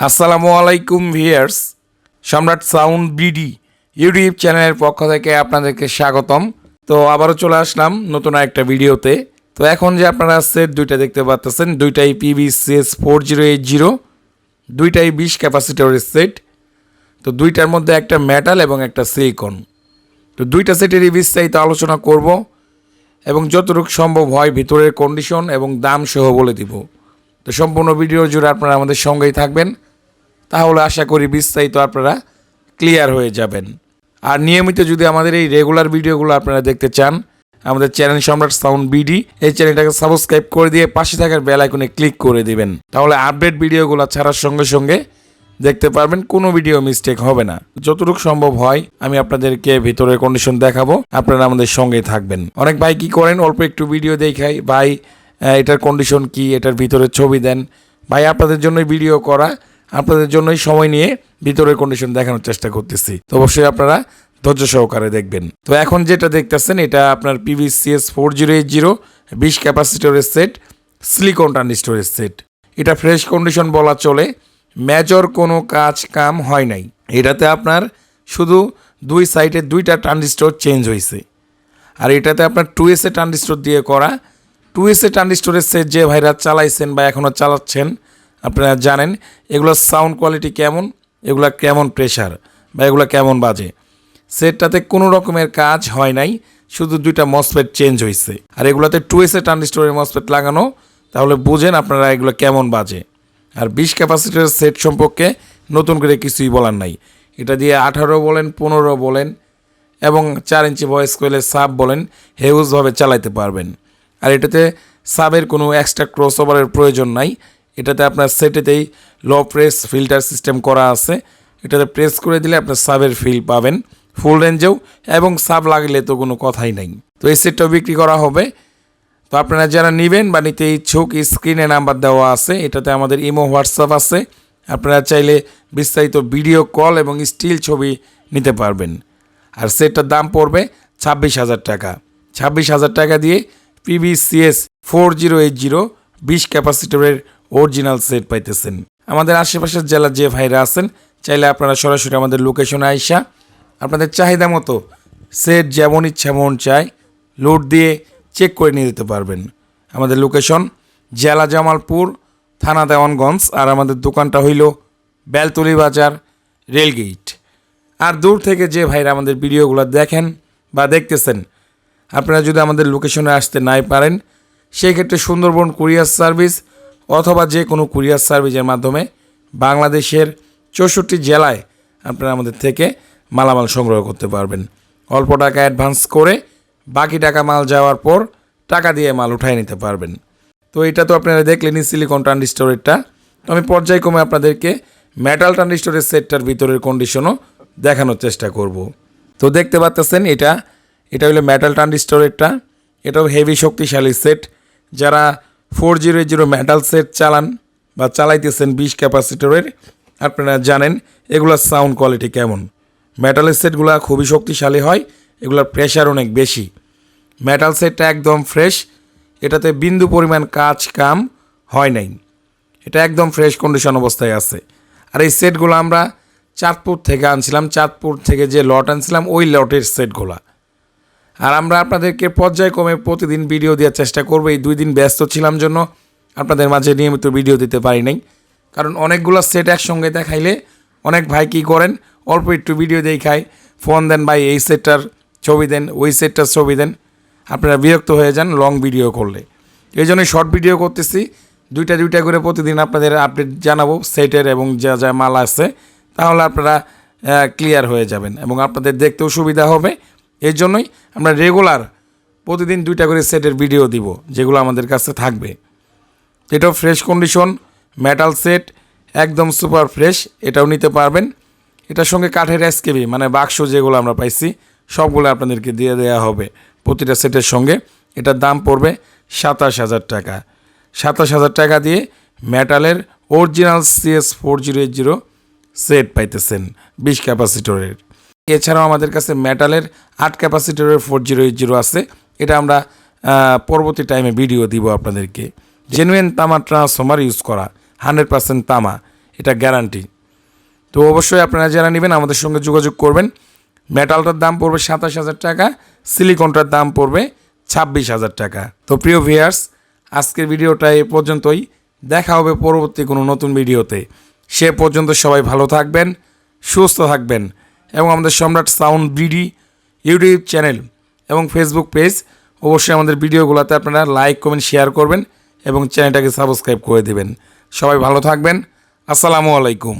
আসসালামু আলাইকুম ভিয়ার্স সম্রাট সাউন্ড বিডি ইউটিউব চ্যানেলের পক্ষ থেকে আপনাদেরকে স্বাগতম। তো আবারও চলে আসলাম নতুন একটা ভিডিওতে। তো এখন যে আপনারা সেট দুইটা দেখতে পাচ্ছেন দুইটাই PBCS four zero eight zero দুইটাই বিশ ক্যাপাসিটরের সেট। তো দুইটার মধ্যে একটা মেটাল এবং একটা সিলিকন তো দুইটা সেটেরই বিস্তারিত আলোচনা করব এবং যতটুকু সম্ভব হয় ভিতরের কন্ডিশন এবং দাম সহ বলে দিব। তো সম্পূর্ণ ভিডিও জুড়ে আপনারা আমাদের সঙ্গেই থাকবেন। তাহলে আশা করি বিস্তারিত আপনারা ক্লিয়ার হয়ে যাবেন। আর নিয়মিত যদি আমাদের এই রেগুলার ভিডিওগুলো আপনারা দেখতে চান, আমাদের চ্যানেল সম্রাট সাউন্ড বিডি এই চ্যানেলটাকে সাবস্ক্রাইব করে দিয়ে পাশে থাকার বেল আইকনে ক্লিক করে দিবেন। তাহলে আপডেট ভিডিওগুলো ছাড়ার সঙ্গে সঙ্গে দেখতে পারবেন, কোনো ভিডিও মিস্টেক হবে না। যতটুকু সম্ভব হয়, আমি আপনাদেরকে ভিতরের কন্ডিশন দেখাবো, আপনারা আমাদের সঙ্গে থাকবেন। অনেক ভাই কি করেন? অল্প একটু ভিডিও দেখাই। ভাই এটার কন্ডিশন কি? এটার ভিতরে ছবি দেন। ভাই, আপনাদের জন্যই ভিডিও করা। আপনাদের জন্যই সময় নিয়ে ভিতরের কন্ডিশন দেখানোর চেষ্টা করতেছি। তো অবশ্যই আপনারা ধৈর্য সহকারে দেখবেন। তো এখন যেটা দেখতেছেন, এটা আপনার PVCS four zero eight zero বিশ ক্যাপাসিটরের সেট সিলিকন ট্রানজিস্টরের সেট এটা ফ্রেশ কন্ডিশন বলা চলে মেজর কোনো কাজ কাম হয় নাই। এটাতে আপনার শুধু দুই সাইডে দুইটা ট্রানজিস্টর চেঞ্জ হয়েছে আর এটাতে আপনার টু এসে ট্রানজিস্টর দিয়ে করা। টু এসে ট্রানজিস্টরের সেট যে ভাইরা চালাইছেন বা এখনও চালাচ্ছেন আপনারা জানেন এগুলোর সাউন্ড কোয়ালিটি কেমন, এগুলা কেমন প্রেশার বা এগুলো কেমন বাজে। সেটটাতে কোনো রকমের কাজ হয় নাই, শুধু দুইটা মসপেট চেঞ্জ হয়েছে আর এগুলোতে টু এসে ট্রানজিস্টরের মসপেট লাগানো, তাহলে বুঝেন আপনারা এগুলো কেমন বাজে। আর বিশ ক্যাপাসিটির সেট সম্পর্কে নতুন করে কিছুই বলার নাই। এটা দিয়ে আঠারো বলেন, পনেরো বলেন এবং চার ইঞ্চি ভয়েস কোয়েলের সাব বলেন হেউজভাবে চালাইতে পারবেন। আর এটাতে সাবের কোনো এক্সট্রা ক্রস ওভারের প্রয়োজন নাই। এটাতে আপনার সেটেতেই লো প্রেস ফিল্টার সিস্টেম করা আছে। এটাতে প্রেস করে দিলে আপনার সাবের ফিল পাবেন ফুল রেঞ্জেও এবং সাব লাগলে তো কোনো কথাই নাই। তো এই সেটটাও বিক্রি করা হবে। তো আপনারা যারা নেবেন বা নিতে ইচ্ছুক স্ক্রিনে নাম্বার দেওয়া আছে, এটাতে আমাদের ইমো, হোয়াটসঅ্যাপ আছে। আপনারা চাইলে বিস্তারিত ভিডিও কল এবং স্টিল ছবি নিতে পারবেন। আর সেটটার দাম পড়বে ছাব্বিশ হাজার টাকা। ছাব্বিশ হাজার টাকা দিয়ে PBCS four zero eight zero বিশ ক্যাপাসিটরের অরিজিনাল সেট পাইতেছেন। আমাদের আশেপাশের জেলার যে ভাইরা আছেন, চাইলে আপনারা সরাসরি আমাদের লোকেশনে আইসা আপনাদের চাহিদা মতো সেট যেমন ইচ্ছা মন চায় লোড দিয়ে চেক করে নিয়ে যেতে পারবেন। আমাদের লোকেশন জেলা জামালপুর, থানা দেওয়ানগঞ্জ, আর আমাদের দোকানটা হইল বেলতলি বাজার, রেলগেট। আর দূর থেকে যে ভাইরা আমাদের ভিডিওগুলো দেখেন বা দেখতেছেন, আপনারা যদি আমাদের লোকেশনে আসতে নাই পারেন, সেই ক্ষেত্রে সুন্দরবন কুরিয়ার সার্ভিস অথবা যে কোনো কুরিয়ার সার্ভিসের মাধ্যমে বাংলাদেশের চৌষট্টি জেলায় আপনারা আমাদের থেকে মালামাল সংগ্রহ করতে পারবেন। অল্প টাকা অ্যাডভান্স করে বাকি টাকা মাল যাওয়ার পর টাকা দিয়ে মাল উঠায় নিতে পারবেন। তো এটা তো আপনারা দেখলেনই সিলিকন ট্রান্ডি ট্রানজিস্টরেরটা তো আমি পর্যায়ক্রমে আপনাদেরকে মেটাল ট্রানজিস্টরের সেটটার ভিতরের কন্ডিশনও দেখানোর চেষ্টা করব। তো দেখতে পাচ্তেছেন এটা এটা হলো মেটাল ট্রান্ডি ট্রানজিস্টরেরটা এটাও হেভি শক্তিশালী সেট যারা four zero zero metal set চালান বা চালাইতেছেন বিশ ক্যাপাসিটরের। আপনারা জানেন, এগুলোর সাউন্ড কোয়ালিটি কেমন? মেটালের সেটগুলো খুবই শক্তিশালী হয়, এগুলোর প্রেশার অনেক বেশি। মেটাল সেটটা একদম ফ্রেশ এটাতে বিন্দু পরিমাণ কাজ কাম হয় নাই। এটা একদম ফ্রেশ কন্ডিশন অবস্থায় আছে। আর এই সেটগুলো আমরা চাঁদপুর থেকে আনছিলাম, চাঁদপুর থেকে যে লট আনছিলাম, ওই লটের সেটগুলা আর আমরা আপনাদেরকে পর্যায়ক্রমে প্রতিদিন ভিডিও দেওয়ার চেষ্টা করব। এই দুই দিন ব্যস্ত ছিলাম জন্য আপনাদের মাঝে নিয়মিত ভিডিও দিতে পারি নাই। কারণ অনেকগুলো সেট একসঙ্গে দেখাইলে অনেক ভাই কী করেন? অল্প একটু ভিডিও দেখায় ফোন দেন, ভাই, এই সেটটার ছবি দেন, ওই সেটটার ছবি দেন। আপনারা বিরক্ত হয়ে যান, লং ভিডিও করলে। এই জন্যই শর্ট ভিডিও করতেছি। দুইটা দুইটা করে প্রতিদিন আপনাদের আপডেট জানাব, সেটের এবং যা যা মাল আছে। তাহলে আপনারা ক্লিয়ার হয়ে যাবেন এবং আপনাদের দেখতেও সুবিধা হবে। এর জন্যই আমরা রেগুলার প্রতিদিন দুইটা করে সেটের ভিডিও দিব, যেগুলো আমাদের কাছে থাকবে। এটাও ফ্রেশ কন্ডিশন মেটাল সেট একদম সুপার ফ্রেশ এটাও নিতে পারবেন। এটার সঙ্গে কাঠের এসকেবি মানে বাক্স যেগুলো আমরা পাইছি, সবগুলো আপনাদেরকে দিয়ে দেওয়া হবে প্রতিটা সেটের সঙ্গে। এটার দাম পড়বে সাতাশ হাজার টাকা। সাতাশ হাজার টাকা দিয়ে মেটালের original CS four zero eight zero set পাইতেছেন, বিশ ক্যাপাসিটরের এছাড়াও আমাদের কাছে মেটালের আট ক্যাপাসিটরের ফোর জিরো এইট জিরো আছে। এটা আমরা পরবর্তী টাইমে ভিডিও দিব আপনাদেরকে। জেনুইন তামা ট্রান্সফর্মার ইউজ করা হান্ড্রেড পার্সেন্ট তামা, এটা গ্যারান্টি তো অবশ্যই আপনারা যারা নেবেন, আমাদের সঙ্গে যোগাযোগ করবেন। মেটালটার দাম পড়বে সাতাশ হাজার টাকা সিলিকনটার দাম পড়বে ছাব্বিশ হাজার টাকা। তো প্রিয় ভিয়ার্স আজকের ভিডিওটা এ পর্যন্তই। দেখা হবে পরবর্তী কোনো নতুন ভিডিওতে সে পর্যন্ত সবাই ভালো থাকবেন, সুস্থ থাকবেন। এবং আমাদের Samrat sound BD YouTube channel এবং ফেসবুক পেজ, অবশ্যই আমাদের ভিডিওগুলোতে আপনারা লাইক, কমেন্ট, শেয়ার করবেন এবং চ্যানেলটাকে সাবস্ক্রাইব করে দেবেন। সবাই ভালো থাকবেন। আসসালামু আলাইকুম।